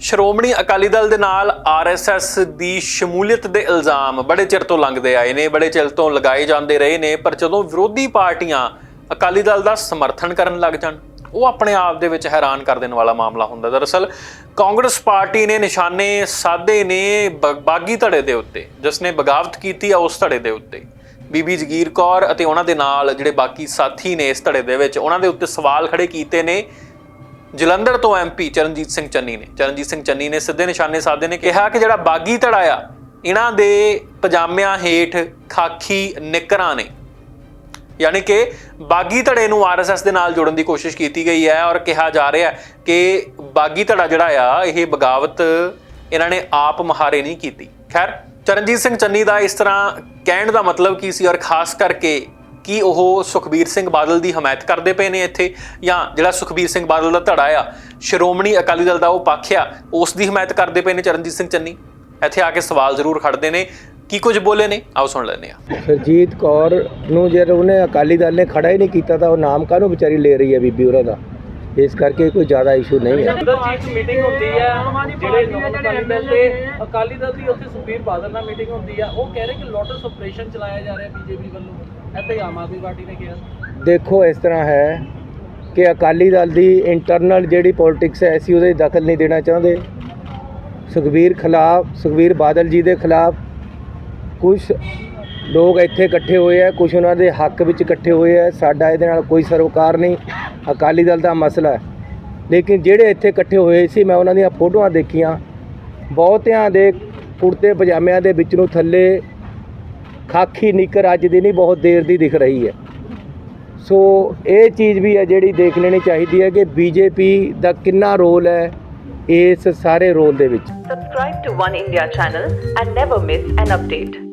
ਸ਼੍ਰੋਮਣੀ ਅਕਾਲੀ ਦਲ ਦੇ ਨਾਲ ਆਰਐਸਐਸ ਦੀ ਸ਼ਮੂਲੀਅਤ ਦੇ ਇਲਜ਼ਾਮ ਬੜੇ ਚਿਰ ਤੋਂ ਲੰਘਦੇ ਆਏ ਨੇ, ਬੜੇ ਚਿਰ ਤੋਂ ਲਗਾਏ ਜਾਂਦੇ ਰਹੇ ਨੇ, ਪਰ ਜਦੋਂ ਵਿਰੋਧੀ ਪਾਰਟੀਆਂ ਅਕਾਲੀ ਦਲ ਦਾ ਸਮਰਥਨ ਕਰਨ ਲੱਗ ਜਾਣ, ਉਹ ਆਪਣੇ ਆਪ ਦੇ ਵਿੱਚ ਹੈਰਾਨ ਕਰ ਦੇਣ ਵਾਲਾ ਮਾਮਲਾ ਹੁੰਦਾ। ਦਰਅਸਲ, ਕਾਂਗਰਸ ਪਾਰਟੀ ਨੇ ਨਿਸ਼ਾਨੇ ਸਾਧੇ ਨੇ ਬ- ਬਾਗੀ ਧੜੇ ਦੇ ਉੱਤੇ, ਜਿਸ ਨੇ ਬਗਾਵਤ ਕੀਤੀ ਆ ਉਸ ਧੜੇ ਦੇ ਉੱਤੇ। ਬੀਬੀ ਜਗੀਰ ਕੌਰ ਅਤੇ ਉਹਨਾਂ ਦੇ ਨਾਲ ਜਿਹੜੇ ਬਾਕੀ ਸਾਥੀ ਨੇ ਇਸ ਧੜੇ ਦੇ ਵਿੱਚ, ਉਹਨਾਂ ਦੇ ਉੱਤੇ ਸਵਾਲ ਖੜੇ ਕੀਤੇ ਨੇ ਜਲੰਧਰ ਤੋਂ ਐਮਪੀ ਚਰਨਜੀਤ ਸਿੰਘ ਚੰਨੀ ਨੇ। ਚਰਨਜੀਤ ਸਿੰਘ ਚੰਨੀ ਨੇ ਸਿੱਧੇ ਨਿਸ਼ਾਨੇ ਸਾਧੇ ਨੇ ਕਿਹਾ ਕਿ ਜਿਹੜਾ ਬਾਗੀ ਧੜਾ ਆ ਇਹਨਾਂ ਦੇ ਪਜਾਮਿਆਂ ਹੇਠ ਖਾਕੀ ਨਿੱਕਰਾਂ ਨੇ। ਯਾਨੀ ਕਿ ਬਾਗੀ ਧੜੇ ਨੂੰ ਆਰਐਸਐਸ ਦੇ ਨਾਲ ਜੋੜਨ ਦੀ ਕੋਸ਼ਿਸ਼ ਕੀਤੀ ਗਈ ਹੈ ਔਰ ਕਿਹਾ ਜਾ ਰਿਹਾ ਹੈ ਕਿ ਬਾਗੀ ਧੜਾ ਜਿਹੜਾ ਆ, ਇਹ ਬਗਾਵਤ ਇਹਨਾਂ ਨੇ ਆਪ ਮਹਾਰੇ ਨਹੀਂ ਕੀਤੀ। ਖੈਰ, ਚਰਨਜੀਤ ਸਿੰਘ ਚੰਨੀ ਦਾ ਇਸ ਤਰ੍ਹਾਂ ਕਹਿਣ ਦਾ ਮਤਲਬ ਕੀ ਸੀ ਔਰ ਖਾਸ ਕਰਕੇ ਕੀ ਉਹ ਸੁਖਬੀਰ ਸਿੰਘ ਬਾਦਲ ਦੀ ਹਮਾਇਤ ਕਰਦੇ ਪਏ ਨੇ ਇੱਥੇ? ਜਾਂ ਜਿਹੜਾ ਸੁਖਬੀਰ ਸਿੰਘ ਬਾਦਲ ਦਾ ਧੜਾ ਆ, ਸ਼੍ਰੋਮਣੀ ਅਕਾਲੀ ਦਲ ਦਾ ਉਹ ਪੱਖ ਆ, ਉਸ ਦੀ ਹਮਾਇਤ ਕਰਦੇ ਪਏ ਨੇ ਚਰਨਜੀਤ ਸਿੰਘ ਚੰਨੀ? ਇੱਥੇ ਆ ਕੇ ਸਵਾਲ ਜ਼ਰੂਰ ਖੜਦੇ ਨੇ। ਕੀ ਕੁਝ ਬੋਲੇ ਨੇ? ਆਓ ਸੁਣ ਲੈਂਦੇ ਆ ਸਰਜੀਤ ਕੌਰ ਨੂੰ ਜੇ ਉਹਨੇ ਅਕਾਲੀ ਦਲ ਨੇ ਖੜਾ ਹੀ ਨਹੀਂ ਕੀਤਾ ਤਾਂ ਉਹ ਨਾਮ ਕਾਹਨੂੰ ਵਿਚਾਰੀ ਲੈ ਰਹੀ ਹੈ ਬੀਬੀ ਉਹਨਾਂ ਦਾ? ਇਸ ਕਰਕੇ ਕੋਈ ਜ਼ਿਆਦਾ ਇਸ਼ੂ ਨਹੀਂ ਹੈ। ਅੰਦਰ ਚੀਫ ਮੀਟਿੰਗ ਹੁੰਦੀ ਹੈ ਜਿਹੜੇ ਅਕਾਲੀ ਦਲ ਦੇ ਅਕਾਲੀ ਦਲ ਦੀ ਉੱਥੇ ਸੁਖਬੀਰ ਬਾਦਲ ਨਾਲ ਮੀਟਿੰਗ ਹੁੰਦੀ ਹੈ ਉਹ ਕਹਿ ਰਹੇ ਕਿ ਲੋਟਸ ਆਪਰੇਸ਼ਨ ਚਲਾਇਆ ਜਾ ਰਿਹਾ ਬੀਜੇਪੀ ਵੱਲੋਂ। ਇੱਥੇ ਆਮ ਆਦਮੀ ਪਾਰਟੀ ਨੇ ਕਿਹਾ। ਦੇਖੋ ਇਸ ਤਰ੍ਹਾਂ ਹੈ ਕਿ ਅਕਾਲੀ ਦਲ ਦੀ ਇੰਟਰਨਲ ਜਿਹੜੀ ਪੋਲਿਟਿਕਸ ਹੈ ਅਸੀਂ ਉਹਦੇ ਦਖਲ ਨਹੀਂ ਦੇਣਾ ਚਾਹੁੰਦੇ। ਸੁਖਬੀਰ ਖਿਲਾਫ ਸੁਖਬੀਰ ਬਾਦਲ ਜੀ ਦੇ ਖਿਲਾਫ ਕੁਝ ਲੋਕ ਇੱਥੇ ਇਕੱਠੇ ਹੋਏ ਆ ਕੁਝ ਉਹਨਾਂ ਦੇ ਹੱਕ ਵਿੱਚ ਇਕੱਠੇ ਹੋਏ ਆ ਸਾਡਾ ਇਹਦੇ ਨਾਲ ਕੋਈ ਸਰੋਕਾਰ ਨਹੀਂ। ਅਕਾਲੀ ਦਲ ਦਾ ਮਸਲਾ ਹੈ। ਲੇਕਿਨ ਜਿਹੜੇ ਇੱਥੇ ਇਕੱਠੇ ਹੋਏ ਸੀ, ਮੈਂ ਉਹਨਾਂ ਦੀਆਂ ਫੋਟੋਆਂ ਦੇਖੀਆਂ। ਬਹੁਤਿਆਂ ਦੇ ਕੁੜਤੇ ਪਜਾਮਿਆਂ ਦੇ ਵਿੱਚ ਨੂੰ ਥੱਲੇ ਖਾਕੀ ਨਿੱਕਰ ਅੱਜ ਦੀ ਨਹੀਂ, ਬਹੁਤ ਦੇਰ ਦੀ ਦਿਖ ਰਹੀ ਹੈ। ਸੋ ਇਹ ਚੀਜ਼ ਵੀ ਹੈ ਜਿਹੜੀ ਦੇਖ ਲੈਣੀ ਚਾਹੀਦੀ ਹੈ ਕਿ ਬੀਜੇਪੀ ਦਾ ਕਿੰਨਾ ਰੋਲ ਹੈ ਇਸ ਸਾਰੇ ਰੋਲ ਦੇ ਵਿੱਚ। Subscribe to One India channel and never miss an update.